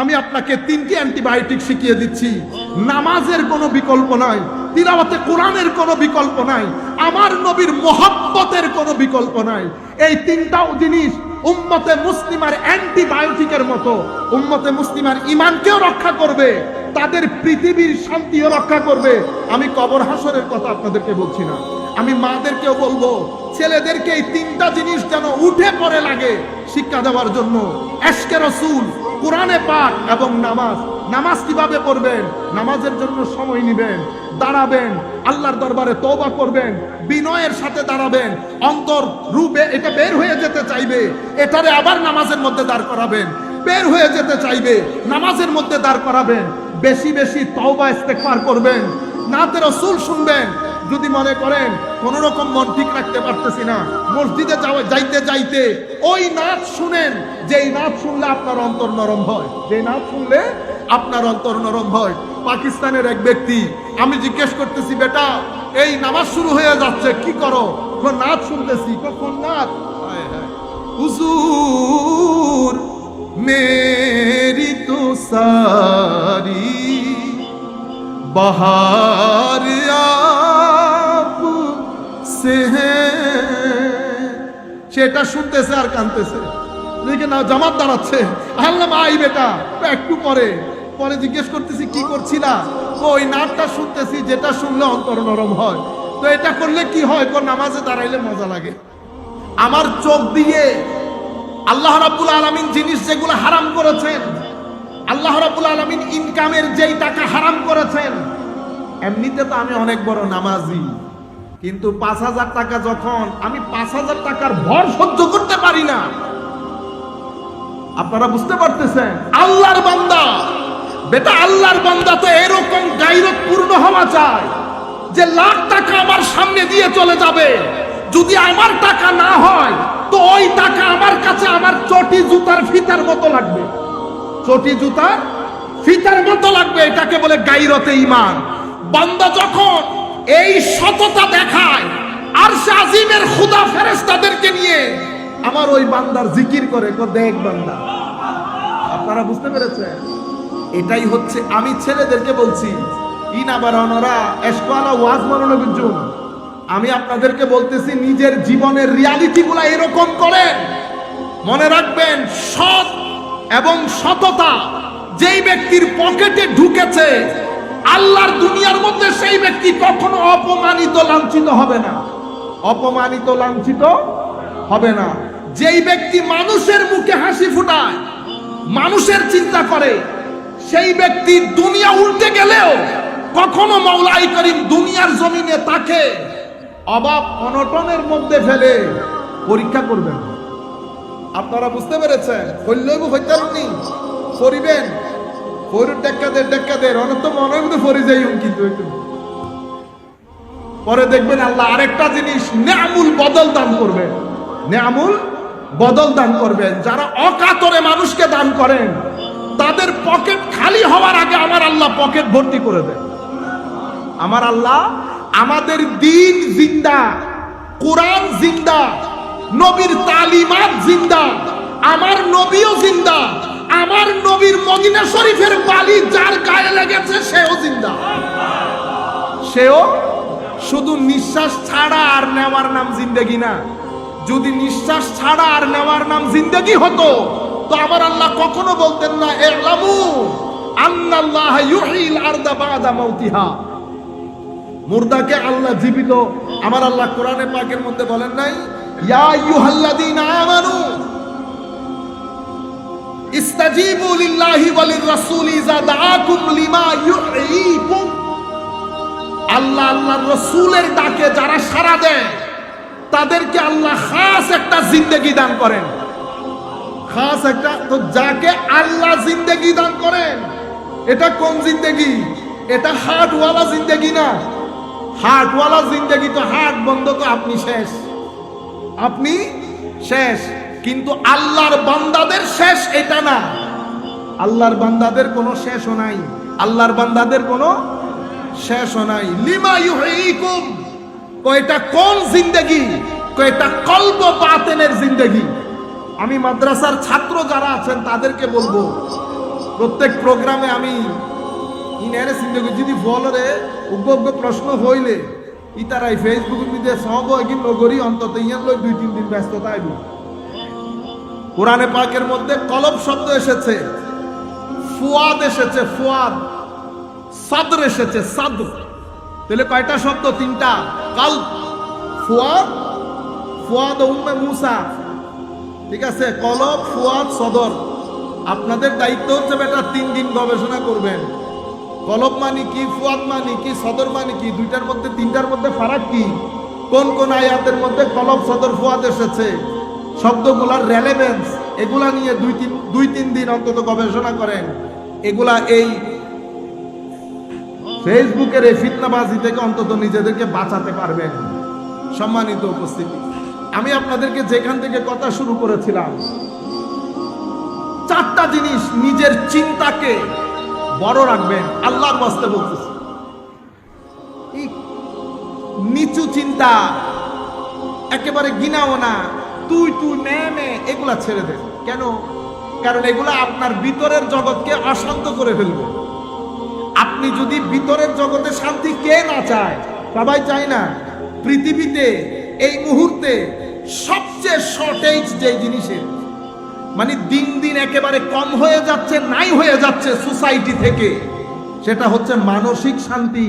আমি আপনাকে তিনটি অ্যান্টিবায়োটিক শিখিয়ে দিচ্ছি। নামাজের কোনো বিকল্প নাই, তিলাওয়াতে কোরআনের কোনো বিকল্প নাই, আমার নবীর মোহাব্বতের কোনো বিকল্প নাই। এই তিনটাও জিনিস উম্মতে মুসলিমার অ্যান্টিবায়োটিকের মতো। উম্মতে মুসলিমার ইমানকেও রক্ষা করবে, তাদের পৃথিবীর শান্তিও রক্ষা করবে। আমি কবর হাসরের কথা আপনাদেরকে বলছি না। আমি মাদেরকেও বলব, ছেলেদেরকে এই তিনটা জিনিস যেন উঠে পড়ে লাগে শিক্ষা দেওয়ার জন্য। এশকে রসুল কোরআনে পাঠ এবং নামাজ। নামাজ কীভাবে পড়বেন? নামাজের জন্য সময় নেবেন, দাঁড়াবেন, আল্লাহর দরবারে তওবা করবেন, বিনয়ের সাথে দাঁড়াবেন, অন্তর রূপে এটা বের হয়ে যেতে চাইবে, এটারে আবার নামাজের মধ্যে দাঁড় করাবেন। বের হয়ে যেতে চাইবে, নামাজের মধ্যে দাঁড় করাবেন। বেশি বেশি তওবা ইস্তেগফার করবেন। নাতে রসুল শুনবেন যদি মনে করেন, কোন রকম মন ঠিক রাখতে পারতেছি না, মসজিদে যাওয়া, যাইতে যাইতে, ওই নাচ শুনেন, যেই নাচ শুনলে আপনার অন্তর নরম হয়। যেই নাচ শুনলে আপনার অন্তর নরম হয়। পাকিস্তানের এক ব্যক্তি, আমি জিজ্ঞেস করতেছি, বেটা, এই নামাজ শুরু হয়ে যাচ্ছে, কি করো? নাচ শুনতেছি, কখন নাচ? হুজুর, মেরি তো সারি, বাহার है সেটা শুনতেছে আর কানতেছে। দেখে না জামাত দাঁড়াচ্ছে। আল্লাহ আই বেটা একটু পরে। পরে জিজ্ঞেস করতেছি, কি করছিলা ওই নাটটা শুনতেছি, যেটা শুনলে অন্তর নরম হয়। তো এটা করলে কি হয়? কোন নামাজে দাঁড়াইলে মজা লাগে। আমার চোখ দিয়ে আল্লাহ রাব্বুল আলামিন জিনিস যেগুলো হারাম করেছেন, আল্লাহ রাব্বুল আলামিন ইনকামের যেই টাকা হারাম করেছেন, এমনিতে তো আমি অনেক বড় নামাজি। কিন্তু পাঁচ হাজার টাকা যখন আমি পাঁচ হাজার টাকার ভর সহ্য করতে পারি না, আপনারা বুঝতে পারতেছেন? আল্লাহর বান্দা। বেটা, আল্লাহর বান্দা তো এরকম গাইরত পূর্ণ হওয়া চায় যে লাখ টাকা আমার সামনে দিয়ে চলে যাবে। যদি আমার টাকা না হয়, তো ওই টাকা আমার কাছে আমার চটি জুতার ফিতার মতো লাগবে। চটি জুতার ফিতার মতো লাগবে, এটাকে বলে গাইরতে ইমান বান্দা যখন এই সততা দেখায় আর আজিমের খুদা ফেরেস্তাদেরকে নিয়ে। আমার ওই বান্দার জিকির করে দেখ বান্দা। আপনারা বুঝতে পেরেছেন? এটাই হচ্ছে, আমি ছেলেদেরকে বলছি, ইনা এসকোয়ালা ওয়াজ আমি আপনাদেরকে বলতেছি, নিজের জীবনের রিয়ালিটি গুলা এরকম করেন। মনে রাখবেন, সৎ এবং সততা যেই ব্যক্তির পকেটে ঢুকেছে আল্লাহর দুনিয়ার মধ্যে সেই ব্যক্তি কখনো অপমানিত, লাঞ্ছিত হবে না। অপমানিত, লাঞ্ছিত হবে না। যেই ব্যক্তি মানুষের মুখে হাসি ফুটায়, মানুষের চিন্তা করে, সেই ব্যক্তি দুনিয়া উল্টে গেলেও কখনো মৌলাই করিম দুনিয়ার জমিনে তাকে অভাব, অনটনের মধ্যে ফেলে পরীক্ষা করবেন। আপনারা বুঝতে পেরেছেন? হইলেও হইতারনি করিবেন পরে দেখবেন আল্লাহ আরেকটা জিনিস নেয়ামুল বদল দান করবেন নেয়ামুল বদল দান করবেন যারা অকাতরে মানুষকে দান করেন, তাদের পকেট খালি হওয়ার আগে আমার আল্লাহ পকেট ভর্তি করে দেন। আমার আল্লাহ আমাদের দিন জিন্দা, কোরআন জিন্দা, নবীর তালিমাত জিন্দা, আমার নবীও জিন্দা। নবীর মদিনা শরীফের বালি যার গায়ে লেগেছে, সেও জিন্দা। সেও শুধু নিঃশ্বাস ছাড়া আর নেওয়ার নাম জিন্দেগি না। যদি নিঃশ্বাস ছাড়া আর নেওয়ার নাম জিন্দেগি হতো, তো আমার আল্লাহ কখনো বলতেন না এলামু আন্নাল্লাহ ইউহিল আরদা বাদা মাউতিহা। মুর্দাকে আল্লাহ জীবিত। আমার আল্লাহ কোরআনে পাকের মধ্যে বলেন নাই, ইয়া আইয়ুহাল্লাযীনা আমানু ইস্তাজিবু লিল্লাহি ওয়ালির রাসূল ইযা দাআকুম লিমা ইউহয়িকুম আল্লাহ আল্লাহর রাসূলের ডাকে যারা সাড়া দেয়, তাদেরকে আল্লাহ খাস একটা জিন্দেগি দান করেন। খাস একটা, তো যাকে আল্লাহ জিন্দেগি দান করেন, এটা কোন জিন্দেগি? এটা হার্টওয়ালা জিন্দেগি না। হার্টওয়ালা জিন্দেগি তো হার্ট বন্ধ তো আপনি শেষ। আপনি শেষ। কিন্তু আল্লাহর বান্দাদের শেষ এটা না। আল্লাহর বান্দাদের কোনো শেষও নাই। আল্লাহর বান্দাদের কোনো শেষও নাই। লিমা ইউহিকুম কয়টা কোন জিন্দেগি, কয়টা কল্প বাতেনের জিন্দেগি। আমি মাদ্রাসার ছাত্র যারা আছেন, তাদেরকে বলব, প্রত্যেক প্রোগ্রামে আমি ইনারে করি যদি ফলরে উগ্র প্রশ্ন হইলে, ইতারাই ফেসবুকের মধ্যে সব নগরী অন্তত ইয়ান লই দুই তিন দিন ব্যস্ততা আইব। কোরআনে পাকের মধ্যে কলব শব্দ এসেছে। ফুয়াদ এসেছে, ফুয়াদ। সাদর এসেছে, সাদর। তাহলে কয়টা শব্দ? তিনটা। কাল, ফুয়াদ ফুয়াদ উম্মে মুসা। ঠিক আছে? কলব, ফুয়াদ, সদর। আপনাদের দায়িত্ব হচ্ছে বেটা তিন দিন গবেষণা করবেন। কলব মানে কি, ফুয়াদ মানে কি, সদর মানে কি? দুইটার মধ্যে, তিনটার মধ্যে ফারাক কি? কোন কোন আয়াতের মধ্যে কলব, সদর, ফুয়াদ এসেছে? শব্দগুলার রেলেভেন্স এগুলা নিয়ে দুই তিন দুই তিন দিন অন্তত গবেষণা করেন। এগুলা এই ফেসবুকের এই ফিতনাবাজি থেকে অন্তত নিজেদেরকে বাঁচাতে পারবেন। সম্মানিত উপস্থিতি, আমি আপনাদেরকে যেখান থেকে কথা শুরু করেছিলাম, চারটা জিনিস নিজের চিন্তাকে বড় রাখবেন, আল্লাহর বাস্তে বলতেছি। নিচু চিন্তা, একেবারে গিনাও না তুই তুই মে মে, এগুলা ছেড়ে দে। কেন? কারণ এগুলা আপনার ভিতরের জগৎকে অশান্ত করে ফেলবে। আপনি যদি ভিতরের জগতে শান্তি কে না চায়, সবাই চায় না, পৃথিবীতে, এই মুহূর্তে সবচেয়ে শর্টেজ যে জিনিসের মানে দিন দিন একেবারে কম হয়ে যাচ্ছে, নাই হয়ে যাচ্ছে সোসাইটি থেকে, সেটা হচ্ছে মানসিক শান্তি।